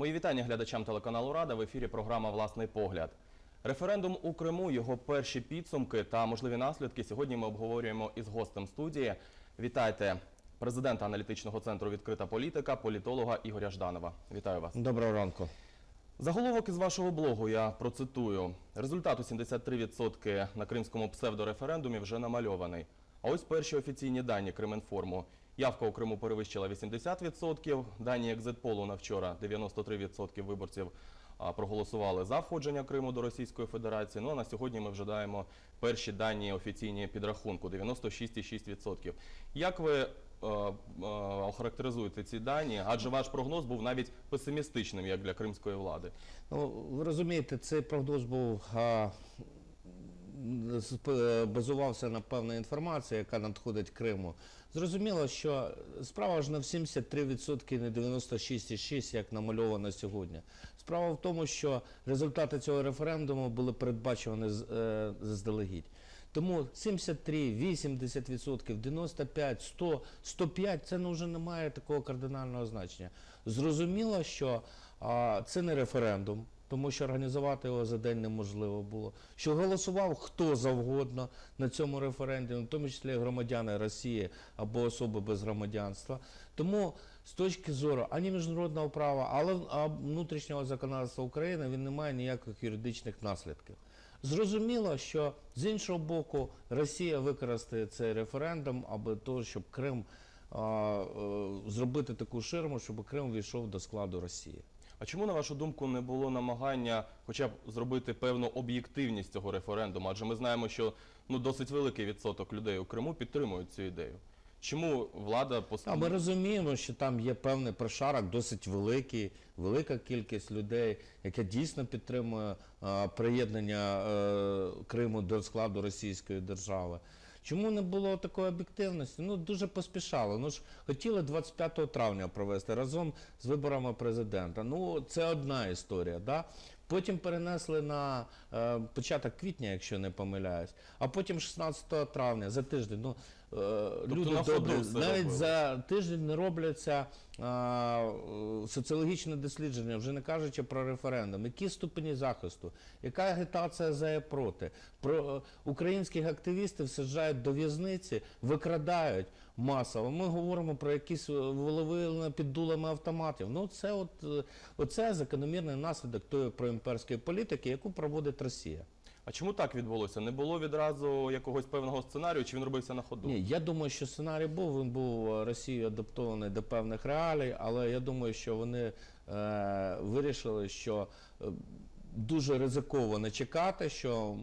Мої вітання глядачам телеканалу Рада в ефірі програма Власний погляд. Референдум у Криму, його перші підсумки та можливі наслідки. Сьогодні ми обговорюємо із гостем студії. Вітайте президента аналітичного центру Відкрита політика, політолога Ігоря Жданова. Вітаю вас. Доброго ранку. Заголовок із вашого блогу я процитую. Результат у 73% на кримському псевдореферендумі вже намальований. А ось перші офіційні дані Кременформу. Явка у Криму перевищила 80%. Дані екзитполу на вчора 93% виборців проголосували за входження Криму до Російської Федерації. Ну а на сьогодні ми вже даємо перші дані офіційні підрахунку 96,6%. Як ви е, е, охарактеризуєте ці дані? Адже ваш прогноз був навіть песимістичним, як для кримської влади. Ну, ви розумієте, цей прогноз був базувався на певній інформації, яка надходить Криму. Зрозуміло, що справа ж не в 73%, не 96,6%, як намальовано сьогодні. Справа в тому, що результати цього референдуму були передбачені е, заздалегідь. Тому 73, 80%, 95, 100, 105 це ну, вже не має такого кардинального значення. Зрозуміло, що а, це не референдум, тому що організувати його за день неможливо було. Що голосував хто завгодно на цьому референдумі, в тому числі громадяни Росії або особи без громадянства. Тому з точки зору ані міжнародного права, але а внутрішнього законодавства України він не має ніяких юридичних наслідків. Зрозуміло, що з іншого боку Росія використає цей референдум, аби того, щоб Крим а, е, зробити таку ширму, щоб Крим війшов до складу Росії. А чому, на вашу думку, не було намагання хоча б зробити певну об'єктивність цього референдуму? Адже ми знаємо, що ну досить великий відсоток людей у Криму підтримують цю ідею. Чому влада. А ми розуміємо, що там є певний прошарок, досить великий, велика кількість людей, яка дійсно підтримує а, приєднання е, Криму до складу Російської держави. Чому не було такої об'єктивності? Ну дуже поспішали. Ну ж хотіли 25 травня провести разом з виборами президента. Ну це одна історія. Да? Потім перенесли на е, початок квітня, якщо не помиляюсь, а потім 16 травня за тиждень. Ну е, люди на ходу добрі, все навіть робили. за тиждень не робляться а, е, соціологічне дослідження, вже не кажучи про референдум. Які ступені захисту, яка агітація за і проти? Про е, українських активістів саджають до в'язниці, викрадають масово. Ми говоримо про якісь е, волевиявлення під дулами автоматів. Ну це от оце закономірний наслідок тої проімперської політики, яку проводить Росія. А чому так відбулося? Не було відразу якогось певного сценарію, чи він робився на ходу? Ні, я думаю, що сценарій був. Він був е, Росією адаптований до певних реалій, але я думаю, що вони е, вирішили, що е, дуже ризиковано чекати, що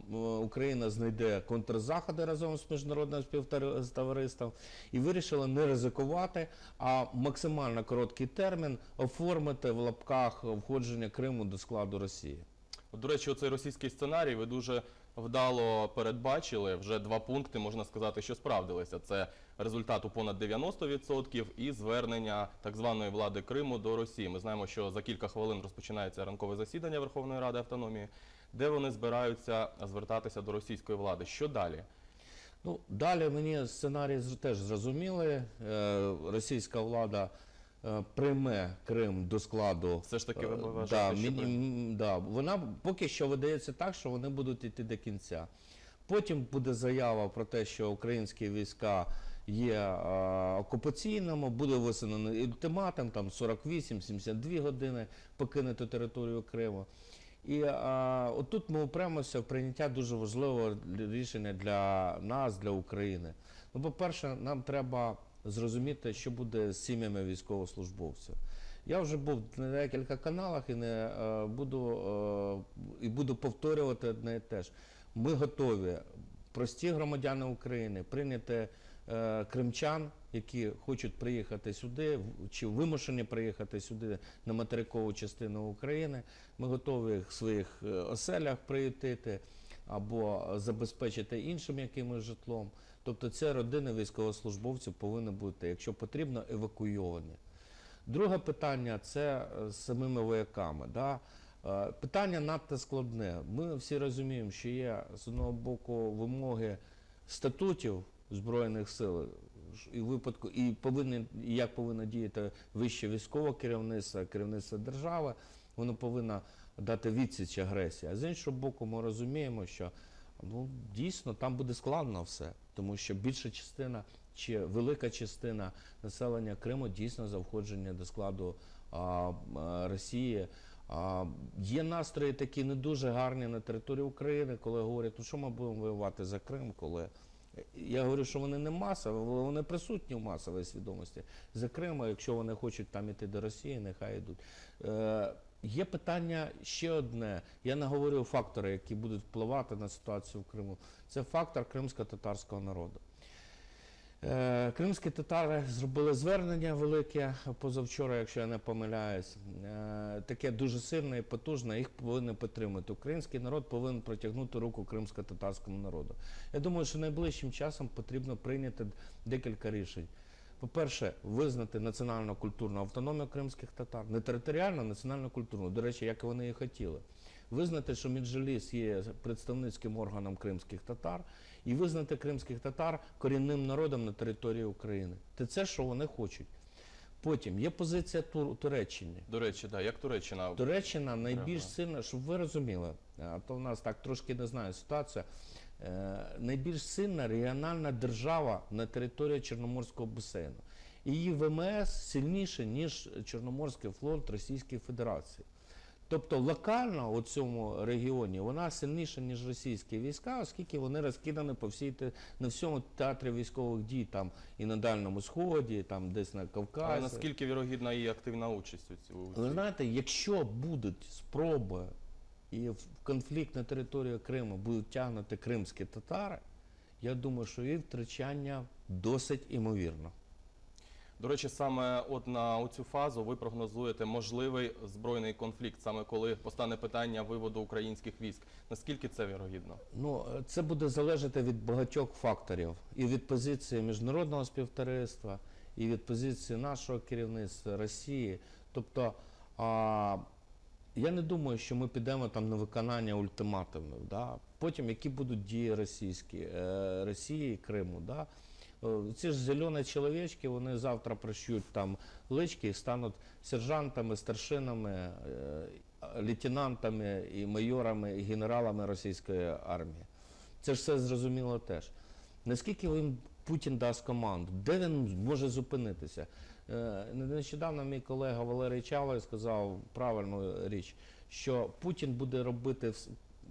Україна знайде контрзаходи разом з міжнародним співтовариством, і вирішили не ризикувати, а максимально короткий термін оформити в лапках входження Криму до складу Росії. До речі, оцей російський сценарій ви дуже вдало передбачили. Вже два пункти можна сказати, що справдилися. Це результат у понад 90% і звернення так званої влади Криму до Росії. Ми знаємо, що за кілька хвилин розпочинається ранкове засідання Верховної Ради автономії, де вони збираються звертатися до російської влади. Що далі? Ну, далі мені сценарій теж зрозуміли. Е, російська влада прийме Крим до складу. Все ж таки ви е, вважаєте, да, що міні- да, вона поки що видається так, що вони будуть йти до кінця. Потім буде заява про те, що українські війська є е, окупаційними, буде висунений ультиматум, там 48-72 години покинути територію Криму. І а, отут ми опремося в прийняття дуже важливого рішення для нас, для України. Ну, по-перше, нам треба зрозуміти, що буде з сім'ями військовослужбовців. Я вже був на декілька каналах і не е, буду е, і буду повторювати одне і те ж. Ми готові, прості громадяни України, прийняти е, кримчан, які хочуть приїхати сюди, чи вимушені приїхати сюди на материкову частину України. Ми готові їх в своїх оселях приютити або забезпечити іншим якимось житлом. Тобто це родини військовослужбовців повинні бути, якщо потрібно, евакуйовані. Друге питання це е, з самими вояками. Да? Е, Питання надто складне. Ми всі розуміємо, що є з одного боку вимоги статутів Збройних сил І випадку, і повинен, як повинно діяти вище військове керівництво, керівництво держави, воно повинно дати відсіч агресії. А з іншого боку, ми розуміємо, що ну, дійсно там буде складно все, тому що більша частина чи велика частина населення Криму дійсно за входження до складу а, Росії. А, є настрої такі не дуже гарні на території України, коли говорять, ну що ми будемо воювати за Крим, коли я говорю, що вони не масові, але вони присутні в масовій свідомості. За Крим, якщо вони хочуть там іти до Росії, нехай йдуть. Є питання ще одне. Я не говорю фактори, які будуть впливати на ситуацію в Криму. Це фактор кримсько-татарського народу. Е, Кримські татари зробили звернення велике позавчора, якщо я не помиляюсь. Е, Таке дуже сильне і потужне, їх повинні підтримати. Український народ повинен протягнути руку кримсько-татарському народу. Я думаю, що найближчим часом потрібно прийняти декілька рішень. По-перше, визнати національну культурну автономію кримських татар, не територіально, а національно-культурну, до речі, як вони і хотіли. Визнати, що Меджліс є представницьким органом кримських татар, і визнати кримських татар корінним народом на території України. Це це, що вони хочуть. Потім є позиція Тур- Туреччини. До речі, да, як Туреччина Туреччина найбільш сильна, щоб ви розуміли, а то в нас так трошки не знаю ситуація. Е, найбільш сильна регіональна держава на території Чорноморського басейну. Її ВМС сильніше, ніж Чорноморський флот Російської Федерації. Тобто локально у цьому регіоні вона сильніша, ніж російські війська, оскільки вони розкидані по всій те- на всьому театрі військових дій, там і на Дальньому Сході, і там десь на Кавказі. наскільки вірогідна її активна участь у цьому? Ви знаєте, якщо будуть спроби і в конфлікт на території Криму будуть тягнути кримські татари, я думаю, що їх втрачання досить імовірно. До речі, саме от на цю фазу ви прогнозуєте можливий збройний конфлікт, саме коли постане питання виводу українських військ. Наскільки це вірогідно? Ну, е, це буде залежати від багатьох факторів. І від позиції міжнародного співтовариства, і від позиції нашого керівництва Росії. Тобто, а, я не думаю, що ми підемо там на виконання ультиматумів. Да? Потім, які будуть дії російські, е, Росії і Криму. Да? Е, Ці ж зелені чоловічки, вони завтра пришьють там лички і стануть сержантами, старшинами, е, лейтенантами і майорами, і генералами російської армії. Це ж все зрозуміло теж. Наскільки він Путін дасть команду, де він може зупинитися? Е, Нещодавно мій колега Валерій Чалий сказав правильну річ, що Путін буде робити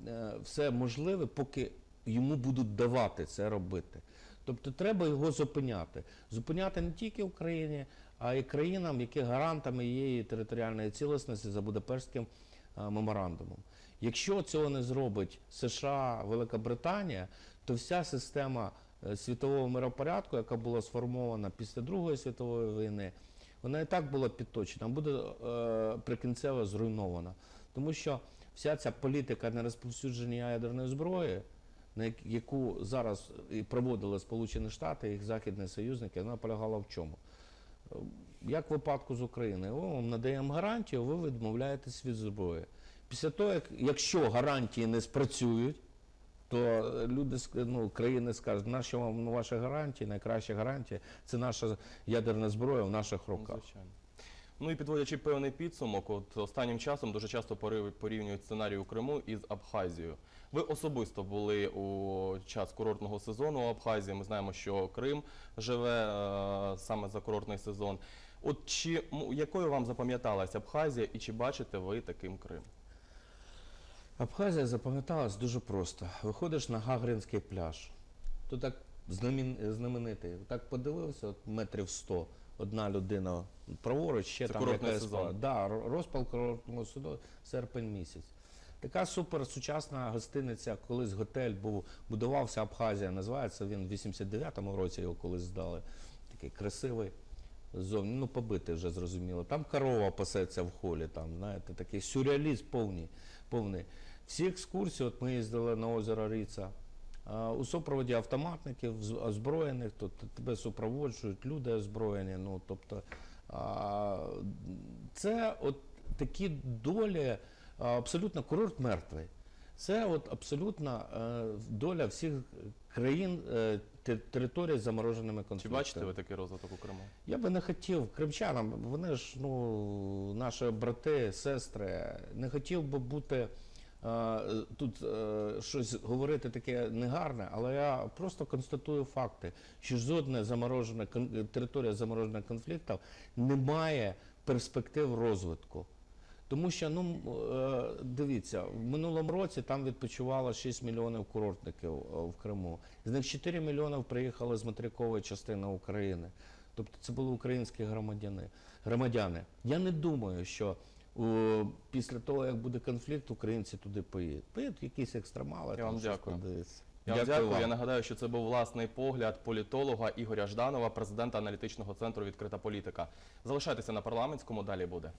е, все можливе, поки йому будуть давати це робити. Тобто треба його зупиняти. Зупиняти не тільки Україні, а й країнам, які гарантами її територіальної цілісності за Будапештським е, меморандумом. Якщо цього не зробить США, Велика Британія, то вся система світового миропорядку, яка була сформована після Другої світової війни, вона і так була підточена, буде е, прикінцево зруйнована. Тому що вся ця політика нерозповсюдження ядерної зброї, на яку зараз і проводили Сполучені Штати, їх західні союзники, вона полягала в чому? Е, Як в випадку з Україною, ми вам надаємо гарантію, ви відмовляєтесь від зброї. Після того, як, якщо гарантії не спрацюють, то люди ну, країни скажуть, нащо вам ну, ваші гарантії, найкраща гарантія це наша ядерна зброя в наших Ну, руках. звичайно. Ну і підводячи певний підсумок, от останнім часом дуже часто порівнюють сценарій у Криму із Абхазією. Ви особисто були у час курортного сезону у Абхазії. Ми знаємо, що Крим живе е, саме за курортний сезон. От чи якою вам запам'яталася Абхазія, і чи бачите ви таким Крим? Абхазія запам'яталась дуже просто. Виходиш на Гагринський пляж. То так знаменитий. Так подивився, от метрів 100, одна людина праворуч, ще Це там якась сезон. Да, розпал курортного суду, серпень місяць. Така супер сучасна гостиниця, колись готель був, будувався Абхазія, називається він в 89-му році його колись здали. Такий красивий. Зовні, ну побитий вже зрозуміло. Там корова пасеться в холі, там, знаєте, такий сюрреалізм повний. Повний. Всі екскурсії, от ми їздили на озеро Ріца, у супроводі автоматників озброєних, то тебе супроводжують люди озброєні. Ну, тобто, це от такі долі, абсолютно курорт мертвий. Це от абсолютна е, доля всіх країн е, те- територій з замороженими Чи конфліктами. бачите ви такий розвиток у Криму? Я би не хотів кримчанам, вони ж ну, наші брати, сестри. Не хотів би бути е, тут е, щось говорити таке негарне, але я просто констатую факти, що жодна заморожена кон- територія заморожених конфліктів не має перспектив розвитку. Тому що, ну е, дивіться, в минулому році там відпочивало 6 мільйонів курортників е, в Криму. З них 4 мільйонів приїхали з материкової частини України. Тобто це були українські громадяни. громадяни. Я не думаю, що о, після того, як буде конфлікт, українці туди поїдуть. Поїдуть якісь екстремали. Я там вам дякую. подивитися. Я вам дякую. вам. Я нагадаю, що це був власний погляд політолога Ігоря Жданова, президента аналітичного центру Відкрита політика. Залишайтеся на парламентському. Далі буде.